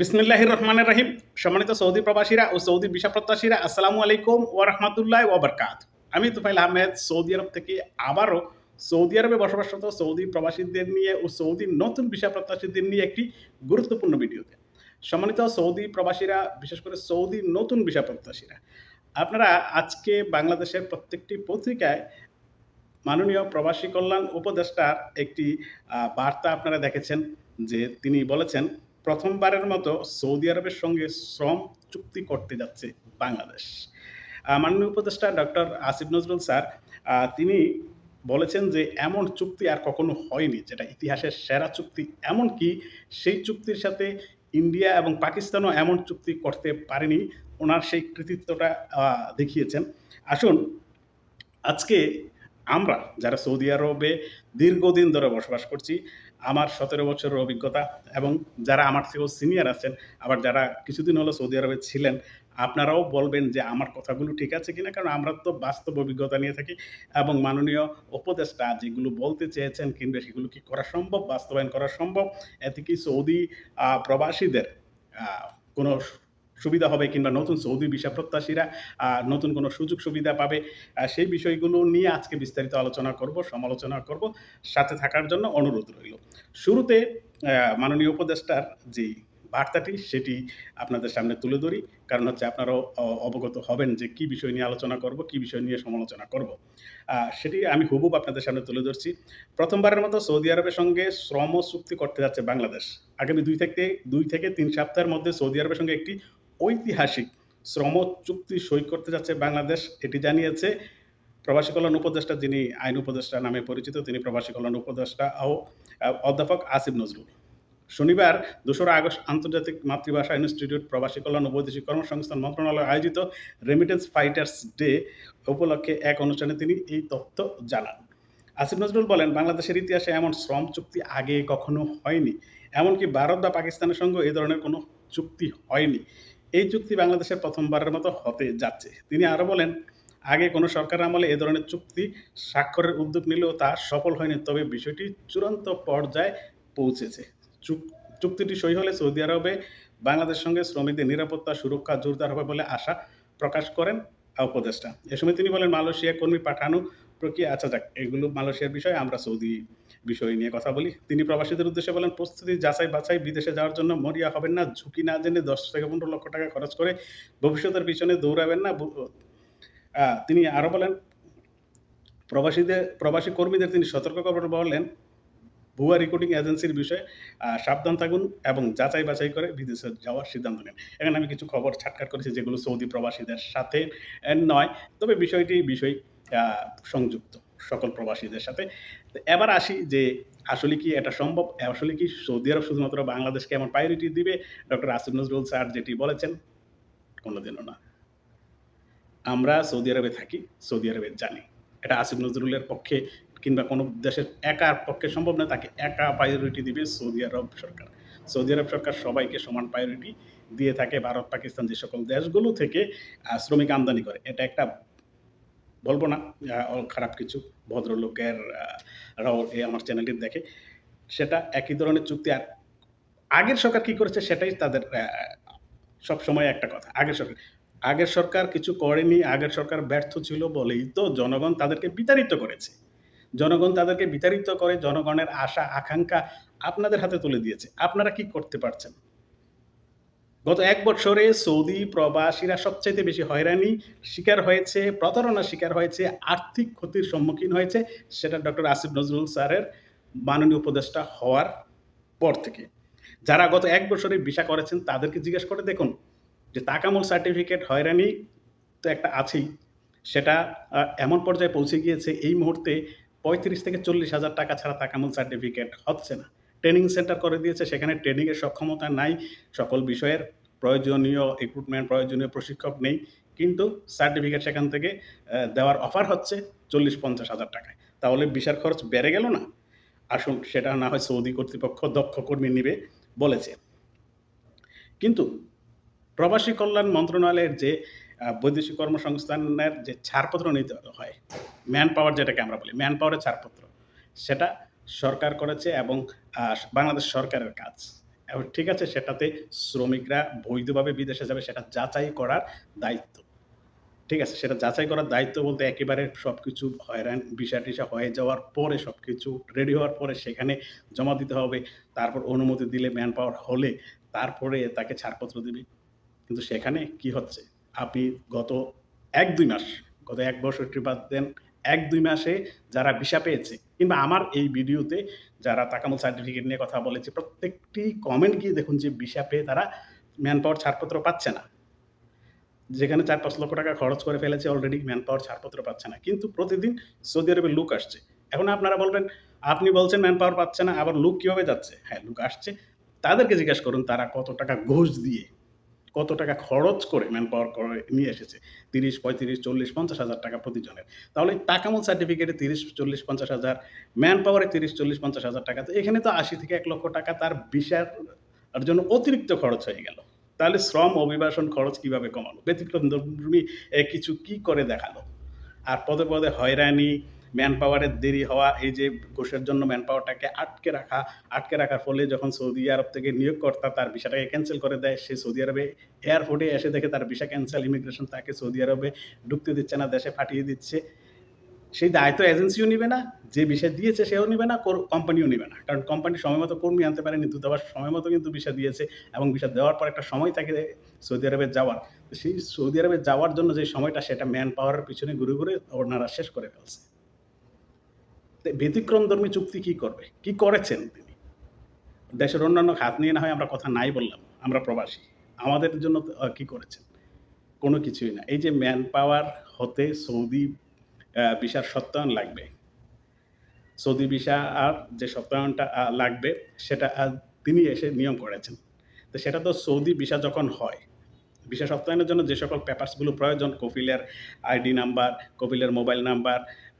বিসমিল্লাহ রহমানের রহিম সম্মানিত সৌদি প্রবাসীরা ও সৌদি ভিসা প্রত্যাশীরা, আসসালামু আলাইকুম ও রহমতুল্লাহ ওবরকাত আমি তুফাইল আহমেদ, সৌদি আরব থেকে আবারও সৌদি আরবে বসবাসরত সৌদি প্রবাসীদের নিয়ে ও সৌদি নতুন ভিসা প্রত্যাশীদের নিয়ে একটি গুরুত্বপূর্ণ ভিডিওতে। সম্মানিত সৌদি প্রবাসীরা, বিশেষ করে সৌদি নতুন ভিসা প্রত্যাশীরা, আপনারা আজকে বাংলাদেশের প্রত্যেকটি পত্রিকায় মাননীয় প্রবাসী কল্যাণ উপদেষ্টার একটি বার্তা আপনারা দেখেছেন, যে তিনি বলেছেন প্রথমবারের মতো সৌদি আরবের সঙ্গে শ্রম চুক্তি করতে যাচ্ছে বাংলাদেশ। মাননীয় উপদেষ্টা ডক্টর আসিফ নজরুল স্যার তিনি বলেছেন যে এমন চুক্তি আর কখনো হয়নি, যেটা ইতিহাসের সেরা চুক্তি। এমনকি সেই চুক্তির সাথে ইন্ডিয়া এবং পাকিস্তানও এমন চুক্তি করতে পারেনি, ওনার সেই কৃতিত্বটা দেখিয়েছেন। আসুন, আজকে আমরা যারা সৌদি আরবে দীর্ঘদিন ধরে বসবাস করছি আমার সতেরো বছরের অভিজ্ঞতা এবং যারা আমার থেকেও সিনিয়র আছেন, আবার যারা কিছুদিন হলো সৌদি আরবে ছিলেন, আপনারাও বলবেন যে আমার কথাগুলো ঠিক আছে কিনা? কারণ আমরা তো বাস্তব অভিজ্ঞতা নিয়ে থাকি এবং মাননীয় উপদেষ্টা যেগুলো বলতে চেয়েছেন কিংবা সেগুলো কি করা সম্ভব, বাস্তবায়ন করা সম্ভব? এতে কি সৌদি প্রবাসীদের কোনো সুবিধা হবে কিংবা নতুন সৌদি ভিসা প্রত্যাশীরা নতুন কোনো সুযোগ সুবিধা পাবে সেই বিষয়গুলো নিয়ে আজকে বিস্তারিত আলোচনা করব, সমালোচনা করব। সাথে থাকার জন্য অনুরোধ রইল। শুরুতে মাননীয় উপদেষ্টার যে বার্তাটি, সেটি আপনাদের সামনে তুলে ধরি। কারণ হচ্ছে আপনারাও অবগত হবেন যে কি বিষয় নিয়ে আলোচনা করব, কি বিষয় নিয়ে সমালোচনা করব। সেটি আমি হুবুব আপনাদের সামনে তুলে ধরছি। প্রথমবারের মতো সৌদি আরবের সঙ্গে শ্রম চুক্তি করতে যাচ্ছে বাংলাদেশ। আগামী দুই থেকে দুই থেকে তিন সপ্তাহের মধ্যে সৌদি আরবের সঙ্গে একটি ঐতিহাসিক শ্রম চুক্তি সই করতে যাচ্ছে বাংলাদেশ, এটি জানিয়েছে প্রবাসী কল্যাণ উপদেষ্টা যিনি, আইন উপদেষ্টা নামে পরিচিত, তিনি প্রবাসী কল্যাণ উপদেষ্টা ও অধ্যাপক আসিফ নজরুল। শনিবার দোসরা আগস্ট আন্তর্জাতিক মাতৃভাষা ইনস্টিটিউট প্রবাসী কল্যাণ বৈদেশিক কর্মসংস্থান মন্ত্রণালয় আয়োজিত রেমিটেন্স ফাইটার্স ডে উপলক্ষে এক অনুষ্ঠানে তিনি এই তথ্য জানান। আসিফ নজরুল বলেন, বাংলাদেশের ইতিহাসে এমন শ্রম চুক্তি আগে কখনো হয়নি। এমনকি ভারত বা পাকিস্তানের সঙ্গে এই ধরনের কোনো চুক্তি হয়নি। এই চুক্তি বাংলাদেশের প্রথমবারের মতো হতে যাচ্ছে। তিনি আরও বলেন, আগে কোনো সরকার আমলে এ ধরনের চুক্তি স্বাক্ষরের উদ্যোগ নিলেও তা সফল হয়নি, তবে বিষয়টি চূড়ান্ত পর্যায়ে পৌঁছেছে। চুক- চুক্তিটি সই হলে সৌদি আরবে বাংলাদেশের সঙ্গে শ্রমিকদের নিরাপত্তা সুরক্ষা জোরদার হবে বলে আশা প্রকাশ করেন উপদেষ্টা। এ সময় তিনি বলেন মালয়েশিয়া কর্মী পাঠানো প্রক্রিয়া আচ্ছা যাক, এগুলো মালয়েশিয়ার বিষয়, আমরা সৌদি বিষয় নিয়ে কথা বলি। তিনি প্রবাসীদের উদ্দেশ্যে বলেন, প্রস্তুতি যাচাই বাছাই বিদেশে যাওয়ার জন্য মরিয়া হবেন না, ঝুঁকি না জেনে দশ থেকে পনেরো লক্ষ টাকা খরচ করে ভবিষ্যতের পিছনে দৌড়াবেন না। তিনি আরও বলেন, প্রবাসীদের, প্রবাসী কর্মীদের তিনি সতর্ক করে বললেন ভুয়া রেকর্ডিং এজেন্সির বিষয়ে সাবধান থাকুন এবং যাচাই বাছাই করে বিদেশে যাওয়ার সিদ্ধান্ত নেন। এখানে আমি কিছু খবর ছাটকাট করেছি যেগুলো সৌদি প্রবাসীদের সাথে নয়। তবে বিষয়টি, বিষয় সংযুক্ত সকল প্রবাসীদের সাথে। এবার আসি যে আসলে কি এটা সম্ভব? আসলে কি সৌদি আরব শুধুমাত্র বাংলাদেশকে এমন প্রায়োরিটি দিবে? ডক্টর আসিফ নজরুল স্যার যেটি বলেছেন, কোনোদিনও না। আমরা সৌদি আরবে থাকি, সৌদি আরবে জানি। এটা আসিফ নজরুলের পক্ষে কিংবা কোনো দেশের একার পক্ষে সম্ভব না, তাকে একা প্রায়োরিটি দিবে সৌদি আরব সরকার। সৌদি আরব সরকার সবাইকে সমান প্রায়োরিটি দিয়ে থাকে। ভারত, পাকিস্তান যে সকল দেশগুলো থেকে শ্রমিক আমদানি করে, এটা একটা বলব না খারাপ কিছু, ভদ্রলোকের রাও এই আমার চ্যানেলটি দেখে, সেটা একই ধরনের চুক্তি আর আগের সরকার কি করেছে সেটাই তাদের সব সময় একটা কথা, আগের সরকার। আগের সরকার কিছু করেনি, আগের সরকার ব্যর্থ ছিল বলেই তো জনগণ তাদেরকে বিতাড়িত করেছে। জনগণ তাদেরকে বিতাড়িত করে জনগণের আশা, আকাঙ্ক্ষা আপনাদের হাতে তুলে দিয়েছে। আপনারা কি করতে পারছেন? গত এক বছরে সৌদি প্রবাসীরা সবচাইতে বেশি হয়রানি শিকার হয়েছে প্রতারণার শিকার হয়েছে, আর্থিক ক্ষতির সম্মুখীন হয়েছে, সেটা ডক্টর আসিফ নজরুল স্যারের মাননীয় উপদেষ্টা হওয়ার পর থেকে। যারা গত এক বছরে ভিসা করেছেন, তাদেরকে জিজ্ঞেস করে দেখুন যে তাকামুল সার্টিফিকেট হয়রানি তো একটা আছেই। সেটা এমন পর্যায়ে পৌঁছে গিয়েছে, এই মুহূর্তে পঁয়ত্রিশ থেকে চল্লিশ হাজার টাকা ছাড়া তাকামুল সার্টিফিকেট হচ্ছে না। ট্রেনিং সেন্টার করে দিয়েছে, সেখানে ট্রেনিংয়ের সক্ষমতা নাই, সকল বিষয়ের প্রয়োজনীয় ইকুইপমেন্ট প্রয়োজনীয় প্রশিক্ষক নেই, কিন্তু সার্টিফিকেট সেখান থেকে দেওয়ার অফার হচ্ছে চল্লিশ পঞ্চাশ হাজার টাকায়। তাহলে ভিসার খরচ বেড়ে গেল না? আসুন, সেটা না হয় সৌদি কর্তৃপক্ষ দক্ষ কর্মী নিবে, বলেছে। কিন্তু প্রবাসী কল্যাণ মন্ত্রণালয়ের যে বৈদেশিক কর্মসংস্থানের যে ছাড়পত্র নিতে হয় ম্যান পাওয়ার যেটাকে আমরা বলি ম্যান পাওয়ারের ছাড়পত্র, সেটা সরকার করেছে এবং বাংলাদেশ সরকারের কাজ। এখন ঠিক আছে, সেটাতে শ্রমিকরা বৈধভাবে বিদেশে যাবে, সেটা যাচাই করার দায়িত্ব। ঠিক আছে, সেটা যাচাই করার দায়িত্ব বলতে একেবারে সব কিছু হয়রান, ভিসা টিসা হয়ে যাওয়ার পরে সব কিছু রেডি হওয়ার পরে সেখানে জমা দিতে হবে। তারপর অনুমতি দিলে ম্যান পাওয়ার হলে তারপরে তাকে ছাড়পত্র দিবে। কিন্তু সেখানে কি হচ্ছে? আপনি গত এক দুই মাস, গত এক বছর বাদ দেন এক, দুই মাসে যারা ভিসা পেয়েছে কিংবা আমার এই ভিডিওতে যারা তাকামুল সার্টিফিকেট নিয়ে কথা বলেছে, প্রত্যেকটি কমেন্ট গিয়ে দেখুন যে ভিসা পেয়ে তারা ম্যান পাওয়ার ছাড়পত্র পাচ্ছে না। যেখানে চার, পাঁচ লক্ষ টাকা খরচ করে ফেলেছে অলরেডি ম্যান পাওয়ার ছাড়পত্র পাচ্ছে না। কিন্তু প্রতিদিন সৌদি আরবের লুক আসছে। এখন আপনারা বলবেন, আপনি বলছেন ম্যান পাওয়ার পাচ্ছে না, আবার লুক কীভাবে যাচ্ছে? হ্যাঁ লুক আসছে। তাদেরকে জিজ্ঞেস করুন তারা কত টাকা ঘুষ দিয়ে কত টাকা খরচ করে ম্যান পাওয়ার করে নিয়ে এসেছে? তিরিশ, পঁয়ত্রিশ, চল্লিশ, পঞ্চাশ হাজার টাকা প্রতিজনের। তাহলে টাকামূল সার্টিফিকেটে তিরিশ, চল্লিশ, পঞ্চাশ হাজার ম্যান পাওয়ারে তিরিশ, চল্লিশ, পঞ্চাশ হাজার টাকা, তো এখানে তো আশি থেকে এক লক্ষ টাকা তার বিশার জন্য অতিরিক্ত খরচ হয়ে গেল। তাহলে শ্রম, অভিবাসন খরচ কীভাবে কমালো? ব্যতিক্রম কিছু কি করে দেখাল? আর পদে পদে হয়রানি ম্যান পাওয়ারের দেরি হওয়া, এই যে ঘুষের জন্য ম্যান পাওয়ারটাকে আটকে রাখা, আটকে রাখার ফলে যখন সৌদি আরব থেকে নিয়োগকর্তা তার ভিসাটাকে ক্যান্সেল করে দেয়, সে সৌদি আরবে এয়ারপোর্টে এসে দেখে তার ভিসা ক্যান্সেল ইমিগ্রেশন তাকে সৌদি আরবে ঢুকতে দিচ্ছে না, দেশে পাঠিয়ে দিচ্ছে। সেই দায়িত্ব এজেন্সিও নিবে না, যে বিষয় দিয়েছে সেও নিবে না কোম্পানিও নিবে না। কারণ কোম্পানি সময় মতো কর্মী আনতে পারেনি, দূতাবাস সময় মতো কিন্তু ভিসা দিয়েছে এবং ভিসা দেওয়ার পর একটা সময় থাকে সৌদি আরবে যাওয়ার। সেই সৌদি আরবে যাওয়ার জন্য যে সময়টা, সেটা ম্যান পাওয়ারের পিছনে ঘুরে ঘুরে ওনারা শেষ করে ফেলছে। ব্যতিক্রমধর্মী চুক্তি কি করবে? কি করেছেন তিনি? দেশের অন্যান্য খাত নিয়ে না হয় আমরা কথা নাই বললাম, আমরা প্রবাসী। আমাদের জন্য কি করেছেন? কোনো কিছুই না। এই যে ম্যান পাওয়ার হতে সৌদি ভিসার সত্যায়ন লাগবে। সৌদি ভিসা আর যে সত্যায়নটা লাগবে, সেটা তিনি এসে নিয়ম করেছেন। তো সেটা তো সৌদি ভিসা যখন হয়, ভিসা সত্যায়নের জন্য যে সকল পেপারসগুলো প্রয়োজন, কপিলের আইডি নাম্বার, কপিলের মোবাইল নাম্বার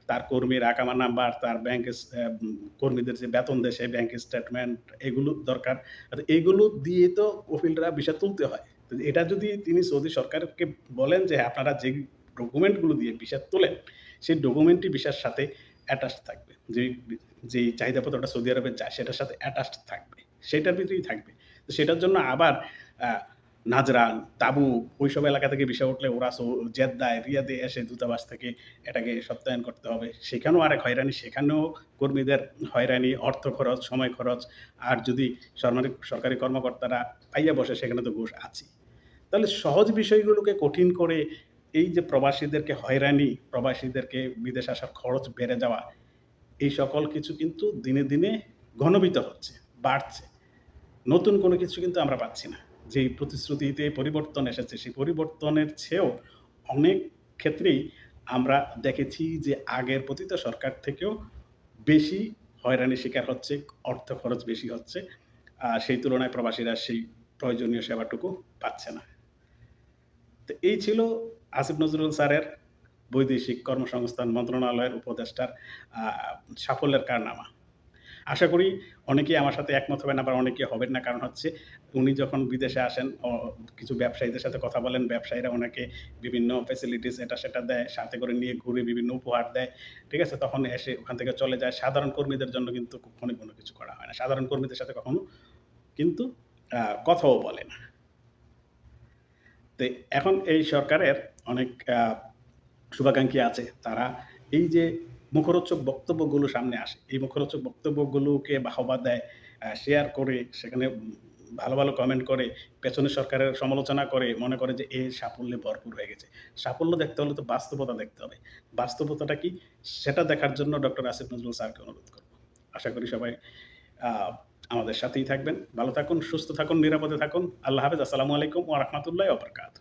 তার কর্মীর আকামা নাম্বার তার ব্যাংক কর্মীদের যে বেতন দেয় সেই ব্যাংক স্টেটমেন্ট এগুলো দরকার। এইগুলো দিয়ে তো কপিলরা ভিসা তুলতে হয়। এটা যদি তিনি সৌদি সরকারকে বলেন যে আপনারা যে ডকুমেন্টগুলো দিয়ে ভিসা তোলেন, সেই ডকুমেন্টটি ভিসার সাথে অ্যাটাচ থাকবে। যে যেই চাহিদাপত্রটা সৌদি আরবে যায়, সেটার সাথে অ্যাটাচ থাকবে। সেটার ভিতরেই থাকবে। তো সেটার জন্য আবার নাজরান, তাবু, ওইসব এলাকা থেকে বিষয় উঠলে ওরা জেদ্দায়, রিয়াদে এসে দূতাবাস থেকে এটাকে সত্যায়ন করতে হবে। সেখানেও আরেক হয়রানি, সেখানেও কর্মীদের হয়রানি, অর্থ খরচ, সময় খরচ, আর যদি সরকারি সরকারি কর্মকর্তারা পাইয়া বসে, সেখানে তো ঘুষ আছে তাহলে সহজ বিষয়গুলোকে কঠিন করে এই যে প্রবাসীদেরকে হয়রানি, প্রবাসীদেরকে বিদেশ আসার খরচ বেড়ে যাওয়া, এই সকল কিছু কিন্তু দিনে দিনে ঘনবিত হচ্ছে, বাড়ছে। নতুন কোনো কিছু কিন্তু আমরা পাচ্ছি না। যে প্রতিশ্রুতিতে পরিবর্তন এসেছে, সেই পরিবর্তনের চেয়েও অনেক ক্ষেত্রেই আমরা দেখেছি যে আগের পতিত সরকার থেকেও বেশি হয়রানি শিকার হচ্ছে, অর্থ খরচ বেশি হচ্ছে, আর সেই তুলনায় প্রবাসীরা সেই প্রয়োজনীয় সেবাটুকু পাচ্ছে না। তো এই ছিল আসিফ নজরুল স্যারের বৈদেশিক কর্মসংস্থান মন্ত্রণালয়ের উপদেষ্টার সাফল্যের কারনামা। আশা করি অনেকেই আমার সাথে একমত হবেন, আবার অনেকে হবেন না। কারণ হচ্ছে উনি যখন বিদেশে আসেন কিছু ব্যবসায়ীদের সাথে কথা বলেন, ব্যবসায়ীরা ওনাকে বিভিন্ন ফেসিলিটিস এটা সেটা দেয়, সাথে করে নিয়ে ঘুরে বিভিন্ন উপহার দেয়, ঠিক আছে? তখন এসে ওখান থেকে চলে যায়। সাধারণ কর্মীদের জন্য কিন্তু কখনো কোনো কিছু করা হয় না। সাধারণ কর্মীদের সাথে কখনো কিন্তু কথাও বলে না। তো এখন এই সরকারের অনেক শুভাকাঙ্ক্ষী আছে। তারা এই যে মুখরোচক বক্তব্যগুলো সামনে আসে। এই মুখরোচক বক্তব্যগুলোকে বাহবা দেয় শেয়ার করে, সেখানে ভালো ভালো কমেন্ট করে, পেছনে সরকারের সমালোচনা করে, মনে করে যে এই সাফল্যে ভরপুর হয়ে গেছে। সাফল্য দেখতে হলে তো বাস্তবতা দেখতে হবে। বাস্তবতাটা কি? সেটা দেখার জন্য ডক্টর আসিফ নজরুল স্যারকে অনুরোধ করব। আশা করি সবাই আমাদের সাথেই থাকবেন। ভালো থাকুন, সুস্থ থাকুন, নিরাপদে থাকুন। আল্লাহ হাফেজ। আসসালামু আলাইকুম ও রহমতুল্লাহ ওবরকাত